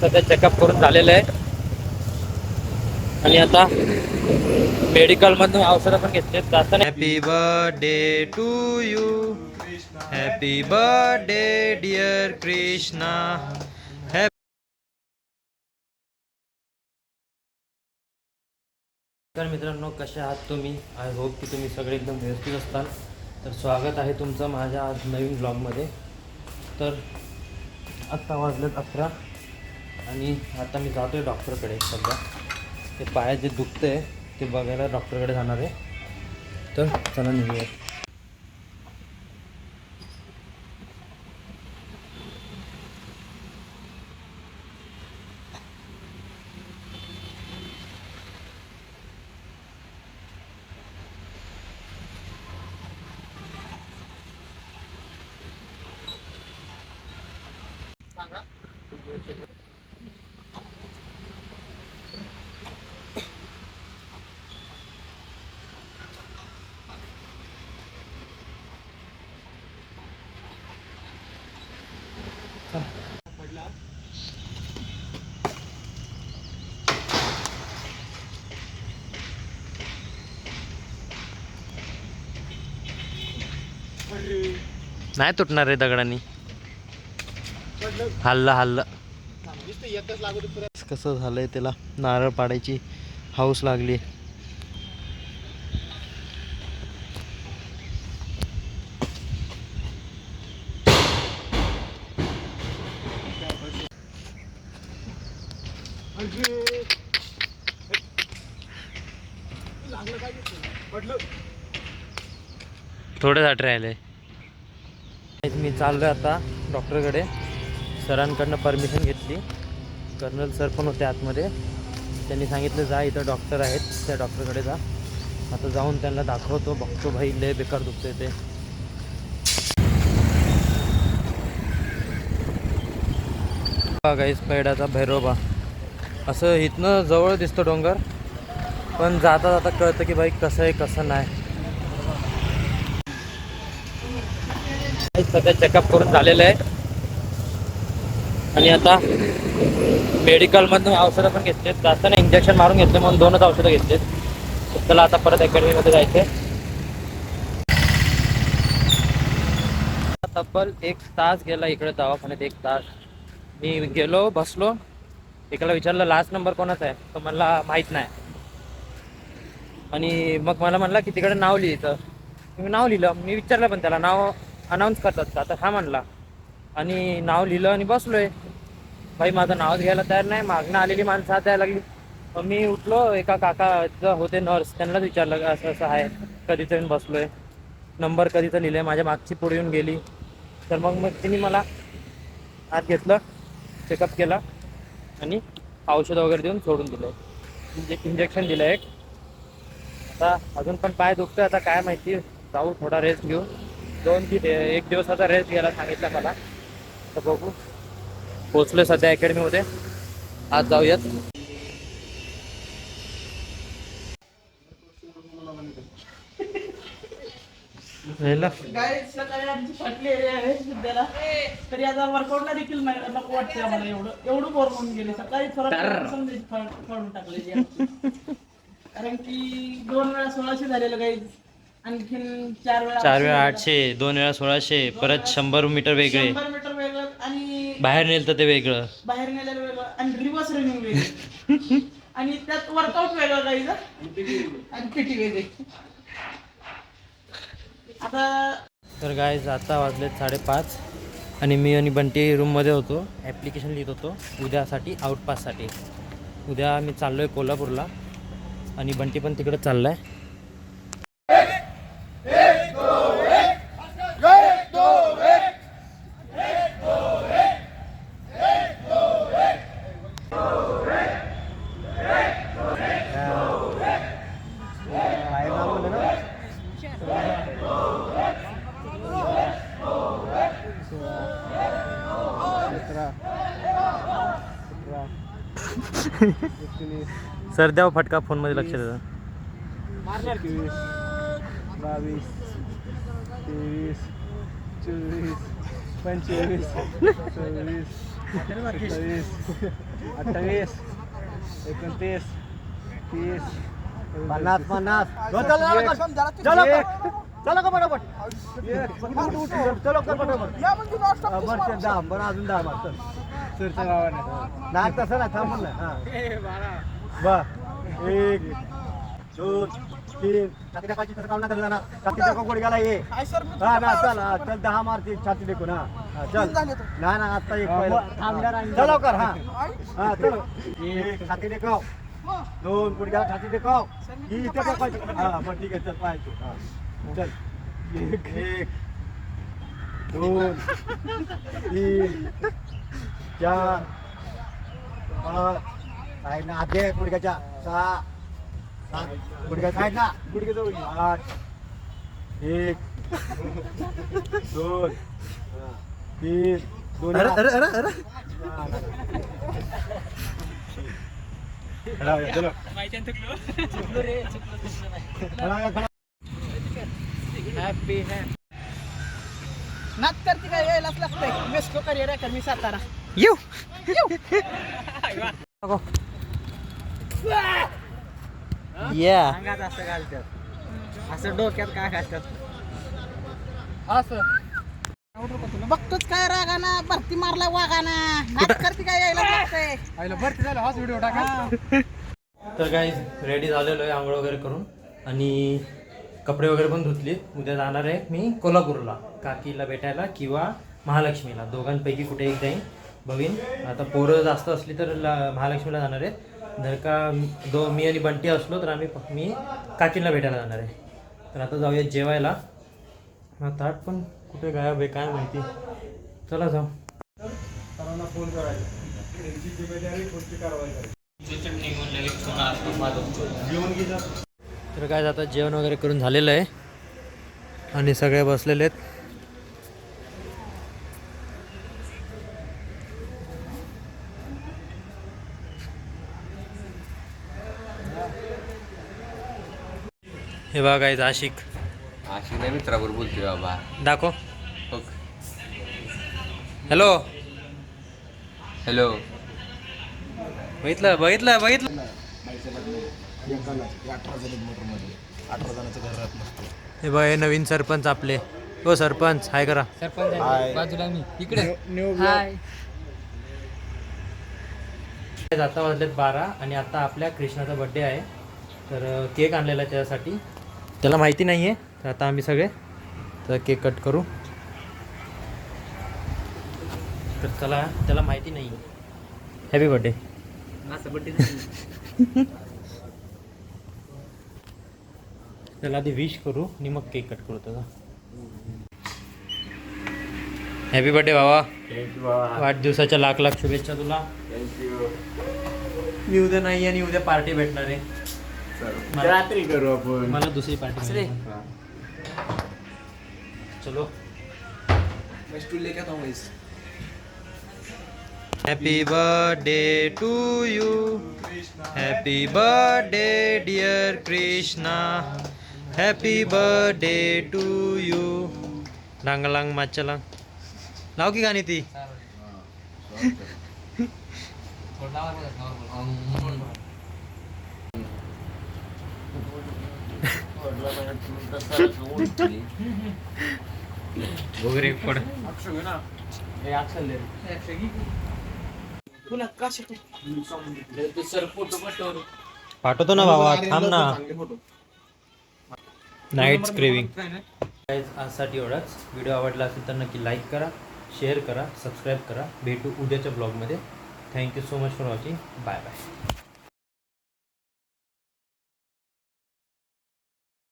सध्या चेकअप करून झालेलं आहे. आणि आता मेडिकल मधून औषधं पण घेतले happy birthday to you happy birthday dear Krishna तर मित्रांनो कसे आहात तुम्ही? आय होप की तुम्ही सगळे एकदम व्यवस्थित असताल. तर स्वागत आहे तुमचं माझ्या आज नवीन ब्लॉगमध्ये तर आत्ता वाजलेत अकरा. आणि आता मी जातो आहे डॉक्टरकडे सध्या. ते पायात जे दुखतं आहे ते बघायला डॉक्टरकडे जाणार आहे. तर चला निघूया नाही तुटणार रे दगडांनी. हल्ला हल्ला. कसं झालंय त्याला? नारळ पाडायची हाऊस लागली. थोडं साठ राहिले. मी चाललो आहे आता डॉक्टरकडे. सरांकडनं परमिशन घेतली. कर्नल सर पण होते आतमध्ये. त्यांनी सांगितलं जा इथं डॉक्टर आहेत त्या डॉक्टरकडे जा. आता जाऊन त्यांना दाखवतो बघतो भाई लय बेकार दुखतंय ते. गाईस पैडाचा भैरोबा. असं इथनं जवळ दिसतो डोंगर पण जाता जाता कळतं की बाई कसं आहे कसं नाही. सध्या चेकअप करून झालेलं आहे. आणि आता मेडिकलमधून औषधं पण घेतलेत. जास्त नाही इंजेक्शन मारून घेतले म्हणून दोनच औषधं घेतलेत. त्याला आता परत अकॅडमीमध्ये जायचे. तब्बल एक तास गेला इकडे दवाखान्यात एक तास. मी गेलो बसलो. एकाला विचारलं लास्ट नंबर कोणाचा आहे? तो मला माहीत नाही. आणि मग मला म्हणला की तिकडे नाव लिहितं. मी नाव लिहिलं. मी विचारलं पण त्याला नाव अनाऊन्स करतात का? आता हा म्हणला आणि नाव लिहिलं आणि बसलोय. भाई माझं नाव घ्यायला तयार नाही. मागणं आलेली माणसं हात द्यायला लागली. मग मी उठलो. एका काका होते नर्स त्यांनाच विचारलं असं असं आहे. कधीचं येऊन बसलोय? नंबर कधीचं लिहिलंय? माझ्या मागची पुढे येऊन गेली. तर मग मग तिने मला आत घेतलं चेकअप केला आणि औषधं वगैरे देऊन सोडून दिलं. इंजे इंजेक्शन दिलं एक. आता अजून पण पाय दुखतोय. आता काय माहिती? जाऊ थोडा रेस्ट घेऊ. दोन तीन एक दिवसाचा रेस्ट घ्यायला सांगितलं मला. तर बघू. पोचलोय सध्या अकॅडमीमध्ये. आज जाऊयात. वेला. गाईज सकाळी आमची फाटली एरिया आहे सध्याला. तरी आता वर्कआउटला देखील नाही- नको वाटते आम्हाला एवढं. एवढं बोर होऊन गेले. सकाळी थोडं समजायची फाडून टाकलेली आमची. कारण की दोन वेळा सोळाशे झालेलं गाईज आणखीन चार वेळा चार वेळा आठशे दोन वेळा सोळाशे परत शंभर मीटर वेगळे. शंभर मीटर वेगळं आणि बाहेर नेलं ते वेगळं. बाहेर नेलेलं वेगळं. आणि रिव्हर्स रनिंग वेगळी. आणि त्यात वर्कआउट वेगळं आणि पिटी वेगळी. आता तर काय आता वाजलेत साडेपाच. आणि मी आणि बंटी रूममध्ये होतो. ॲप्लिकेशन लिहित होतो. उद्यासाठी आउटपाससाठी उद्या मी चाललो आहे कोल्हापूरला. आणि बंटी पण तिकडे चालला आहे सर द्याव फटका फोनमध्ये लक्ष द्या एकवीस बावीस तेवीस चोवीस पंचवीस सव्वीस अठ्ठावीस अठ्ठावीस एकोणतीस तीस पन्नास पन्नास. हो, चला, चला, चला, चला, चला का पटापट चलो कर पटापट हा, बरं चल, दहा बरं अजून दहा गावाने. नाही तसं नाही थांब म्हणलं. हा. बर एक दोन तीन. छाती टाकायची तर काढून नका जाणार छाती टाका गोडी गेला ये. हा ना चल हा, चल दहा मारते छाती टेकून हा. हा, चल. नाही ना आता एक पहिलं. चल लवकर हा. हा. चल. एक छाती टेकव. दोन गुडघ्याला छाती टेकव. ही इथे टेकवायची हा मग ठीक आहे चल पाहायची हा. चल. एक एक. दोन तीन. पाच साईड ना आधे गुडघ्याच्या सहा सात गुडघ्या साईड ना गुडघे जवळ ये. आठ एक दोन तीन दोन अरे अरे अरे हॅपी नाच करते काय यायलाच लागतंय. मेस्को करिअर आहे मी सातारा. येऊ या असं घालतात. असं डोक्यात काय घालतात? बघतोच काय रागाना भरती मारला वागाना नाच करते काय यायला लागतंय आईला भरती झालं हाच व्हिडिओ टाका. तर काही रेडी झालेलो आहे आंघोळ वगैरे करून. आणि कपडे वगैरे पण धुतले. उद्या जाणार आहे मी कोल्हापूरला काकीला भेटायला किंवा महालक्ष्मीला. दोघांपैकी कुठे एक जाईन. बघीन. आता पोरं जास्त असली तर ला- महालक्ष्मीला जाणार आहे जर का दो मी आणि बंटी असलो तर आम्ही मी काकीला भेटायला जाणार आहे. तर आता जाऊया जेवायला. हा ताट पण कुठे गायब आहे काय माहिती. चला जाऊ. तर काय आता जेवण वगैरे करून झालेलं आहे. आणि सगळे बसलेले आहेत. हे बघा काय आशिक. अशी नाही मित्रावर बोलतोय बाबा. दाखव. बघ. हॅलो हॅलो बघितलं बघितलं बघितलं. हे बघ हे नवीन सरपंच आपले. हो सरपंच हाय करा. बाजूला मी. इकडे. आता वाजलेत बारा आणि आता आपल्या कृष्णाचा बड्डे आहे. तर केक आणलेला आहे त्याच्यासाठी त्याला माहिती नाही आहे तर आता आम्ही सगळे तर केक कट करू. तर चला त्याला माहिती नाही हॅपी बड्डे त्याला आधी विश करू आणि मग केक कट करू त्याचा. हॅपी बर्थडे बाबा. वाढदिवसाच्या लाख लाख शुभेच्छा तुला. मी उद्या नाही आणि उद्या पार्टी भेटणार आहे. मला- रात्री करू आपण मला दुसरी पार्टी चलो। Happy birthday to you happy birthday dear Krishna happy birthday to you लांग माचला लाव की गाणी ती वगैरे पड पुन्हा काशी पाठवतो ना भावा थांब ना. नाईट्स क्रेविंग आजसाठी एवढाच. व्हिडिओ आवडला असेल तर नक्की लाईक करा शेअर करा सबस्क्राईब करा. भेटू उद्याच्या ब्लॉगमध्ये thank you so much for watching bye bye